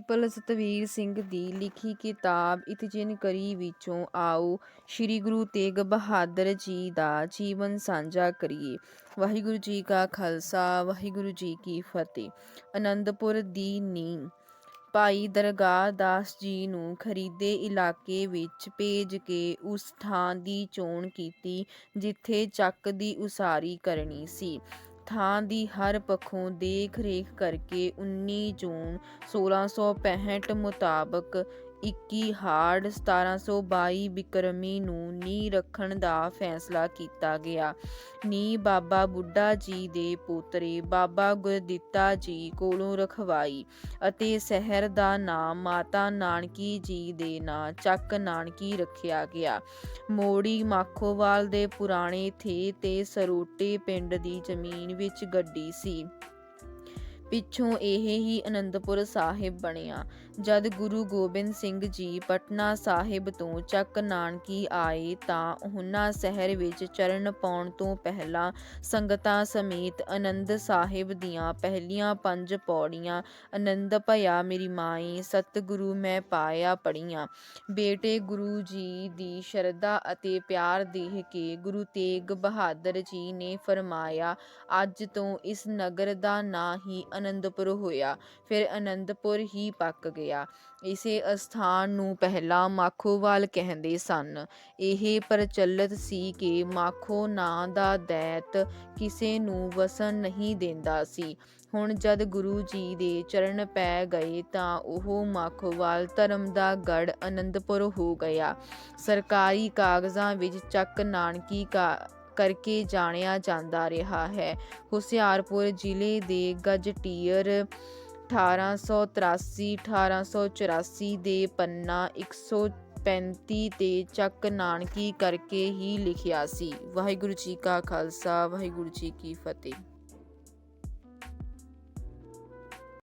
Principal Satveer Singh ਦੀ ਲਿਖੀ ਕਿਤਾਬ ਇਤਿਜਨ ਕਰੀ ਵਿੱਚੋਂ ਆਓ, ਸ੍ਰੀ ਗੁਰੂ ਤੇਗ ਬਹਾਦਰ ਜੀ ਦਾ ਜੀਵਨ ਸਾਂਝਾ ਕਰੀਏ। ਵਾਹਿਗੁਰੂ ਜੀ ਕਾ ਖਾਲਸਾ, ਵਾਹਿਗੁਰੂ ਜੀ ਕੀ ਫਤਿਹ। ਅਨੰਦਪੁਰ ਦੀ ਨੀਂਹ। ਭਾਈ ਦਰਗਾਹ ਦਾਸ ਜੀ ਨੂੰ ਖਰੀਦੇ ਇਲਾਕੇ ਵਿੱਚ ਭੇਜ ਕੇ ਉਸ ਥਾਂ ਦੀ ਚੋਣ ਕੀਤੀ, ਜਿੱਥੇ ਚੱਕ ਦੀ ਉਸਾਰੀ ਕਰਨੀ ਸੀ। ਥਾਂ ਦੀ ਹਰ ਪੱਖੋਂ ਦੇਖ ਰੇਖ ਕਰਕੇ 19 ਜੂਨ 1665 ਮੁਤਾਬਕ 21 ਹਾੜ 1722 ਬਿਕਰਮੀ ਨੂੰ ਨੀਂਹ ਰੱਖਣ ਦਾ ਫੈਸਲਾ ਕੀਤਾ ਗਿਆ। ਨੀਂਹ ਬਾਬਾ ਬੁੱਢਾ ਜੀ ਦੇ ਪੋਤਰੇ ਬਾਬਾ ਗੁਰਦਿੱਤਾ ਜੀ ਕੋਲੋਂ ਰਖਵਾਈ ਅਤੇ ਸ਼ਹਿਰ ਦਾ ਨਾਮ ਮਾਤਾ ਨਾਨਕੀ ਜੀ ਦੇ ਨਾਂ ਚੱਕ ਨਾਨਕੀ ਰੱਖਿਆ ਗਿਆ। ਮੋੜੀ ਮਾਖੋਵਾਲ ਦੇ ਪੁਰਾਣੇ ਥੇ ਤੇ ਸਰੋਟੇ ਪਿੰਡ ਦੀ ਜ਼ਮੀਨ ਵਿੱਚ ਗੱਡੀ ਸੀ। ਪਿੱਛੋਂ ਇਹ ਹੀ ਅਨੰਦਪੁਰ ਸਾਹਿਬ ਬਣਿਆ। ਜਦ ਗੁਰੂ ਗੋਬਿੰਦ ਸਿੰਘ ਜੀ ਪਟਨਾ ਸਾਹਿਬ ਤੋਂ ਚੱਕ ਨਾਨਕੀ ਆਏ ਤਾਂ ਉਹਨਾਂ ਸ਼ਹਿਰ ਵਿੱਚ ਚਰਨ ਪਾਉਣ ਤੋਂ ਪਹਿਲਾਂ ਸੰਗਤਾਂ ਸਮੇਤ ਆਨੰਦ ਸਾਹਿਬ ਦੀਆਂ ਪਹਿਲੀਆਂ ਪੰਜ ਪੌੜੀਆਂ ਆਨੰਦ ਭਇਆ ਮੇਰੀ ਮਾਈ, ਸਤਿਗੁਰੂ ਮੈਂ ਪਾਇਆ ਪੜੀਆਂ ਬੇਟੇ ਗੁਰੂ ਜੀ ਦੀ ਸ਼ਰਧਾ ਅਤੇ ਪਿਆਰ ਦੇਖ ਕੇ ਗੁਰੂ ਤੇਗ ਬਹਾਦਰ ਜੀ ਨੇ ਫਰਮਾਇਆ, ਅੱਜ ਤੋਂ ਇਸ ਨਗਰ ਦਾ ਨਾਂ ਹੀ ਆਨੰਦਪੁਰ ਹੋਇਆ, ਫਿਰ ਆਨੰਦਪੁਰ ਹੀ ਪੱਕ ਗਿਆ। ਇਸੇ ਅਸਥਾਨ ਨੂੰ ਪਹਿਲਾਂ ਮਾਖੋਵਾਲ ਕਹਿੰਦੇ ਸਨ। ਇਹ ਪ੍ਰਚਲਿਤ ਸੀ ਕਿ ਮਾਖੋ ਨਾਂ ਦਾ ਦੈਤ ਕਿਸੇ ਨੂੰ ਵਸਣ ਨਹੀਂ ਦਿੰਦਾ ਸੀ। ਹੁਣ ਜਦ ਗੁਰੂ ਜੀ ਦੇ ਚਰਨ ਪੈ ਗਏ ਤਾਂ ਉਹ ਮਾਖੋਵਾਲ ਧਰਮ ਦਾ ਗੜ ਅਨੰਦਪੁਰ ਹੋ ਗਿਆ। ਸਰਕਾਰੀ ਕਾਗਜ਼ਾਂ ਵਿੱਚ ਚੱਕ ਨਾਨਕੀ ਕਾ ਕਰਕੇ ਜਾਣਿਆ ਜਾਂਦਾ ਰਿਹਾ ਹੈ। ਹੁਸ਼ਿਆਰਪੁਰ ਜ਼ਿਲ੍ਹੇ ਦੇ ਗਜਟੀਅਰ 1883 1884 ਦੇ ਪੰਨਾ 135 ਤੇ ਚੱਕ ਨਾਨਕੀ ਕਰਕੇ ਹੀ ਲਿਖਿਆ ਸੀ। ਵਾਹਿਗੁਰੂ ਜੀ ਕਾ ਖਾਲਸਾ, ਵਾਹਿਗੁਰੂ ਜੀ ਕੀ ਫਤਿਹ।